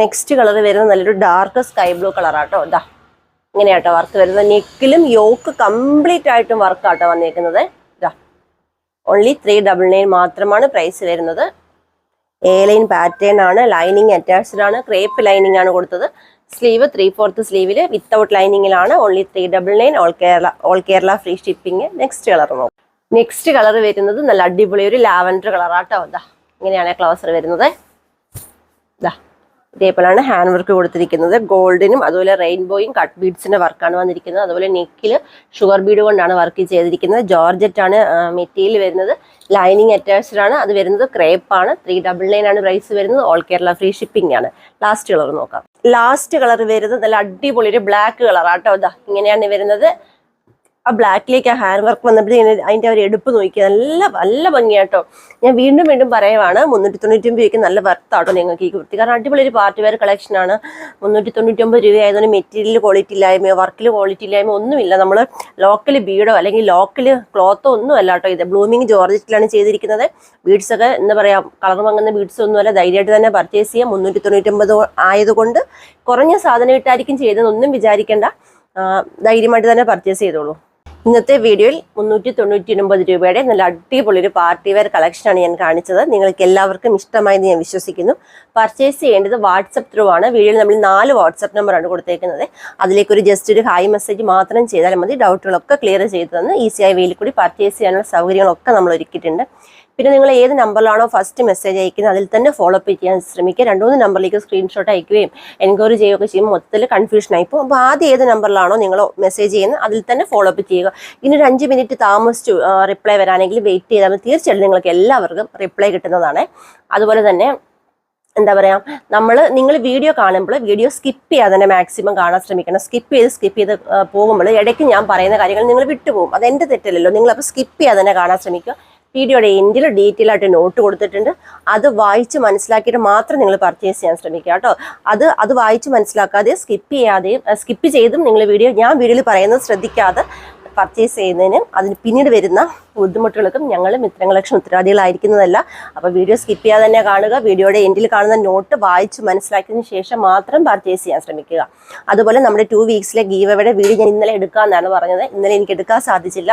Next colour വരുന്നത് നല്ലൊരു dark sky blue കളറാട്ടോ ഇതാ ഇങ്ങനെയാട്ടോ വർക്ക് വരുന്നത്. നെക്കിലും യോക്ക് കംപ്ലീറ്റ് ആയിട്ടും വർക്കാട്ടോ വന്നേക്കുന്നത്. ഇതാ ഓൺലി ത്രീ ഡബിൾ നയൻ മാത്രമാണ് പ്രൈസ് വരുന്നത്. എ ലൈൻ പാറ്റേൺ ആണ് ലൈനിങ് അറ്റാച്ച്ഡ് ആണ് ക്രേപ്പ് ലൈനിങ് ആണ് കൊടുത്തത്. സ്ലീവ് ത്രീ ഫോർത്ത് സ്ലീവിൽ without ലൈനിങ്ങിലാണ് only three double nine all Kerala all Kerala free shipping next colour നോക്കും. നെക്സ്റ്റ് കളർ വരുന്നത് നല്ല അടിപൊളി ഒരു ലാവൻഡർ കളറാട്ടോ. ഇതാ ഇങ്ങനെയാണ് ക്ലോസർ വരുന്നത്. ഇതേപോലെയാണ് ഹാൻഡ് വർക്ക് കൊടുത്തിരിക്കുന്നത്. ഗോൾഡിനും അതുപോലെ റെയിൻബോയും കട്ട് ബീഡ്സിന്റെ വർക്കാണ് വന്നിരിക്കുന്നത്. അതുപോലെ നെക്കിൽ ഷുഗർ ബീഡ് കൊണ്ടാണ് വർക്ക് ചെയ്തിരിക്കുന്നത്. ജോർജറ്റ് ആണ് മെറ്റീരിയൽ വരുന്നത്. ലൈനിങ് അറ്റാച്ച്ഡ് ആണ്. അത് വരുന്നത് ക്രേപ്പ് ആണ്. ത്രീ ഡബിൾ നയൻ ആണ് പ്രൈസ് വരുന്നത്. ഓൾ കേരള ഫ്രീ ഷിപ്പിംഗ് ആണ്. ലാസ്റ്റ് കളർ നോക്കാം. ലാസ്റ്റ് കളർ വരുന്നത് നല്ല അടിപൊളി ഒരു ബ്ലാക്ക് കളർ ആട്ടോ. ഇതാ ഇങ്ങനെയാണ് വരുന്നത്. ആ ബ്ലാക്കിലേക്ക് ആ ഹാൻഡ് വർക്ക് വന്നപ്പോഴത്തേക്കും അതിന്റെ ഒരു എടുപ്പ് നോക്കി നല്ല നല്ല ഭംഗിയാട്ടോ. ഞാൻ വീണ്ടും വീണ്ടും പറയുവാണ് മുന്നൂറ്റി തൊണ്ണൂറ്റി ഒമ്പത് രൂപയ്ക്ക് നല്ല വർത്താട്ടോ നിങ്ങൾക്ക് ഈ കുർത്തി. കാരണം അടിപൊളി ഒരു പാർട്ടി വെയർ കളക്ഷനാണ് മുന്നൂറ്റി തൊണ്ണൂറ്റി ഒമ്പത് രൂപ ആയതുകൊണ്ട് മെറ്റീരിയൽ ക്വാളിറ്റി ഇല്ലായ്മയോ വർക്കിൽ ക്വാളിറ്റി ഇല്ലായ്മയോ ഒന്നുമില്ല. നമ്മൾ ലോക്കൽ ബീഡോ അല്ലെങ്കിൽ ലോക്കൽ ക്ലോത്തോ ഒന്നും അല്ല കേട്ടോ ഇത്. ബ്ലൂമിങ് ജോർജറ്റിലാണ് ചെയ്തിരിക്കുന്നത്. ബീഡ്സ് ഒക്കെ എന്താ പറയുക കളർ വാങ്ങുന്ന ബീഡ്സ് ഒന്നുമല്ല ധൈര്യമായിട്ട് തന്നെ പർച്ചേസ് ചെയ്യാം. മുന്നൂറ്റി തൊണ്ണൂറ്റി ഒമ്പത് ആയതുകൊണ്ട് കുറഞ്ഞ സാധനം ഇട്ടായിരിക്കും ചെയ്തതെന്നൊന്നും വിചാരിക്കേണ്ട. ധൈര്യമായിട്ട് തന്നെ പർച്ചേസ് ചെയ്തോളൂ. ഇന്നത്തെ വീഡിയോയിൽ മുന്നൂറ്റി തൊണ്ണൂറ്റി ഒൻപത് രൂപയുടെ നല്ല അടിപൊളി ഒരു പാർട്ടി വെയർ കളക്ഷനാണ് ഞാൻ കാണിച്ചത്. നിങ്ങൾക്ക് എല്ലാവർക്കും ഇഷ്ടമായെന്ന് ഞാൻ വിശ്വസിക്കുന്നു. പർച്ചേസ് ചെയ്യേണ്ടത് വാട്സപ്പ് ത്രൂ ആണ്. വീഡിയോയിൽ നമ്മൾ നാല് വാട്സപ്പ് നമ്പറാണ് കൊടുത്തേക്കുന്നത്. അതിലേക്ക് ഒരു ജസ്റ്റ് ഒരു ഹായ് മെസ്സേജ് മാത്രം ചെയ്താൽ മതി. ഡൗട്ടുകളൊക്കെ ക്ലിയർ ചെയ്ത് തന്ന് ഈസിയായി വെയിൽ കൂടി പർച്ചേസ് ചെയ്യാനുള്ള സൗകര്യങ്ങളൊക്കെ നമ്മൾ ഒരുക്കിയിട്ടുണ്ട്. പിന്നെ നിങ്ങൾ ഏത് നമ്പറിലാണോ ഫസ്റ്റ് മെസ്സേജ് അയക്കുന്നത് അതിൽ തന്നെ ഫോളോ അപ്പ് ചെയ്യാൻ ശ്രമിക്കുക. രണ്ട് മൂന്ന് നമ്പറിലേക്ക് സ്ക്രീൻഷോട്ട് അയക്കുകയും എൻക്വയറി ചെയ്യുകയൊക്കെ ചെയ്യുമ്പോൾ മൊത്തത്തിൽ കൺഫ്യൂഷൻ ആയിപ്പോൾ അപ്പോൾ ആദ്യം ഏത് നമ്പറിലാണോ നിങ്ങൾ മെസ്സേജ് ചെയ്യുന്നത് അതിൽ തന്നെ ഫോളോ അപ്പ് ചെയ്യുക. ഇനി ഒരു അഞ്ച് മിനിറ്റ് താമസിച്ചു റിപ്ലൈ വരാനെങ്കിൽ വെയിറ്റ് ചെയ്താൽ തീർച്ചയായിട്ടും നിങ്ങൾക്ക് എല്ലാവർക്കും റിപ്ലൈ കിട്ടുന്നതാണ്. അതുപോലെ തന്നെ എന്താ പറയുക നമ്മൾ നിങ്ങൾ വീഡിയോ കാണുമ്പോൾ വീഡിയോ സ്കിപ്പ് ചെയ്യാതെ തന്നെ മാക്സിമം കാണാൻ ശ്രമിക്കണം. സ്കിപ്പ് ചെയ്ത് സ്കിപ്പ് ചെയ്ത് പോകുമ്പോൾ ഇടയ്ക്ക് ഞാൻ പറയുന്ന കാര്യങ്ങൾ നിങ്ങൾ വിട്ടുപോകും. അത് എന്റെ തെറ്റല്ലല്ലോ. നിങ്ങളപ്പോൾ സ്കിപ്പ് ചെയ്യാതെ തന്നെ കാണാൻ ശ്രമിക്കുക. വീഡിയോയുടെ എൻഡിൽ ഡീറ്റെയിൽ ആയിട്ട് നോട്ട് കൊടുത്തിട്ടുണ്ട്. അത് വായിച്ച് മനസ്സിലാക്കിയിട്ട് മാത്രം നിങ്ങൾ പർച്ചേസ് ചെയ്യാൻ ശ്രമിക്കുക കേട്ടോ. അത് അത് വായിച്ച് മനസ്സിലാക്കാതെ സ്കിപ്പ് ചെയ്യാതെയും സ്കിപ്പ് ചെയ്തും നിങ്ങൾ വീഡിയോ ഞാൻ വീഡിയോയിൽ പറയുന്നത് ശ്രദ്ധിക്കാതെ പർച്ചേസ് ചെയ്യുന്നതിന് അതിന് പിന്നീട് വരുന്ന ബുദ്ധിമുട്ടുകൾക്കും ഞങ്ങൾ മിത്രങ്ങളക്ഷം ഉത്തരവാദികളായിരിക്കുന്നതല്ല അപ്പോൾ വീഡിയോ സ്കിപ്പ് ചെയ്യാതെ തന്നെ കാണുക. വീഡിയോയുടെ എൻഡിൽ കാണുന്ന നോട്ട് വായിച്ച് മനസ്സിലാക്കിയതിന് ശേഷം മാത്രം പർച്ചേസ് ചെയ്യാൻ ശ്രമിക്കുക. അതുപോലെ നമ്മുടെ ടു വീക്സിലെ ഗീവയുടെ വീഡിയോ ഞാൻ ഇന്നലെ എടുക്കാമെന്നാണ് പറഞ്ഞത്. ഇന്നലെ എനിക്ക് എടുക്കാൻ സാധിച്ചില്ല.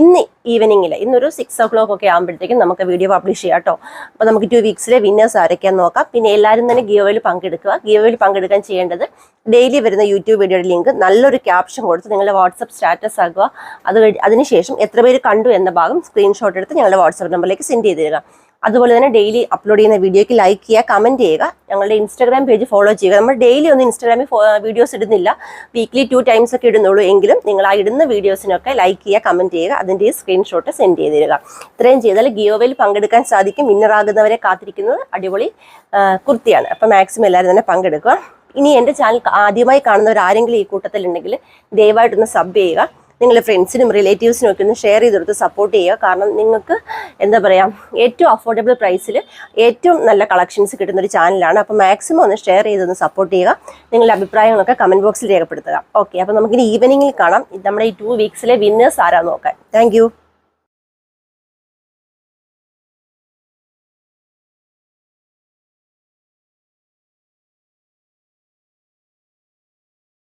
ഇന്ന് ഈവനിങ്ങിൽ ഇന്നൊരു സിക്സ് ഓ ക്ലോക്ക് ഒക്കെ ആകുമ്പോഴത്തേക്കും നമുക്ക് വീഡിയോ പബ്ലിഷ് ചെയ്യാം കേട്ടോ അപ്പോൾ നമുക്ക് ടു വീക്സിലെ വിന്നേഴ്സ് ആരൊക്കെയാന്ന് നോക്കാം. പിന്നെ എല്ലാവരും തന്നെ ഗീവയിൽ പങ്കെടുക്കുക. ഗീവയിൽ പങ്കെടുക്കാൻ ചെയ്യേണ്ടത് ഡെയിലി വരുന്ന യൂട്യൂബ് വീഡിയോയുടെ ലിങ്ക് നല്ലൊരു ക്യാപ്ഷൻ കൊടുത്ത് നിങ്ങളുടെ വാട്സപ്പ് സ്റ്റാറ്റസ് ആക്കുക. അത് അതിനുശേഷം എത്ര പേര് കണ്ടു എന്ന ഭാഗം സ്ക്രീൻഷോട്ട് എടുത്ത് ഞങ്ങളുടെ വാട്സപ്പ് നമ്പറിലേക്ക് സെൻഡ് ചെയ്ത് തരിക. അതുപോലെ തന്നെ ഡെയിലി അപ്ലോഡ് ചെയ്യുന്ന വീഡിയോയ്ക്ക് ലൈക്ക് ചെയ്യുക കമന്റ് ചെയ്യുക ഞങ്ങളുടെ ഇൻസ്റ്റാഗ്രാം പേജ് ഫോളോ ചെയ്യുക. നമ്മൾ ഡെയിലി ഒന്നും ഇൻസ്റ്റാഗ്രാമിൽ വീഡിയോസ് ഇടുന്നില്ല. വീക്ക്ലി ടു ടൈംസ് ഒക്കെ ഇടുന്നുള്ളൂ എങ്കിലും നിങ്ങൾ ആ ഇടുന്ന വീഡിയോസിനൊക്കെ ലൈക്ക് ചെയ്യുക കമന്റ് ചെയ്യുക അതിന്റെ സ്ക്രീൻഷോട്ട് സെൻഡ് ചെയ്ത് തരിക. ഇത്രയും ചെയ്താൽ ഗിയോവയിൽ പങ്കെടുക്കാൻ സാധിക്കും. വിന്നറാകുന്നവരെ കാത്തിരിക്കുന്നത് അടിപൊളി കുർത്തിയാണ്. അപ്പം മാക്സിമം എല്ലാവരും തന്നെ പങ്കെടുക്കുക. ഇനി എന്റെ ചാനൽ ആദ്യമായി കാണുന്നവർ ആരെങ്കിലും ഈ കൂട്ടത്തിലുണ്ടെങ്കിൽ ദയവായിട്ടൊന്ന് സബ് ചെയ്യുക. നിങ്ങളുടെ ഫ്രണ്ട്സിനും റിലേറ്റീവ്സിനും ഒക്കെ ഒന്ന് ഷെയർ ചെയ്തെടുത്ത് സപ്പോർട്ട് ചെയ്യുക. കാരണം നിങ്ങൾക്ക് എന്താ പറയുക ഏറ്റവും അഫോർഡബിൾ പ്രൈസിൽ ഏറ്റവും നല്ല കളക്ഷൻസ് കിട്ടുന്ന ഒരു ചാനലാണ് അപ്പോൾ മാക്സിമം ഒന്ന് ഷെയർ ചെയ്തൊന്ന് സപ്പോർട്ട് ചെയ്യുക. നിങ്ങളുടെ അഭിപ്രായങ്ങളൊക്കെ കമന്റ് ബോക്സിൽ രേഖപ്പെടുത്തുക. ഓക്കെ അപ്പോൾ നമുക്കിനി ഈവനിങ്ങിൽ കാണാം. നമ്മുടെ ഈ ടു വീക്സിലെ വിന്നേഴ്സ് ആരാന്ന് നോക്കാൻ. താങ്ക്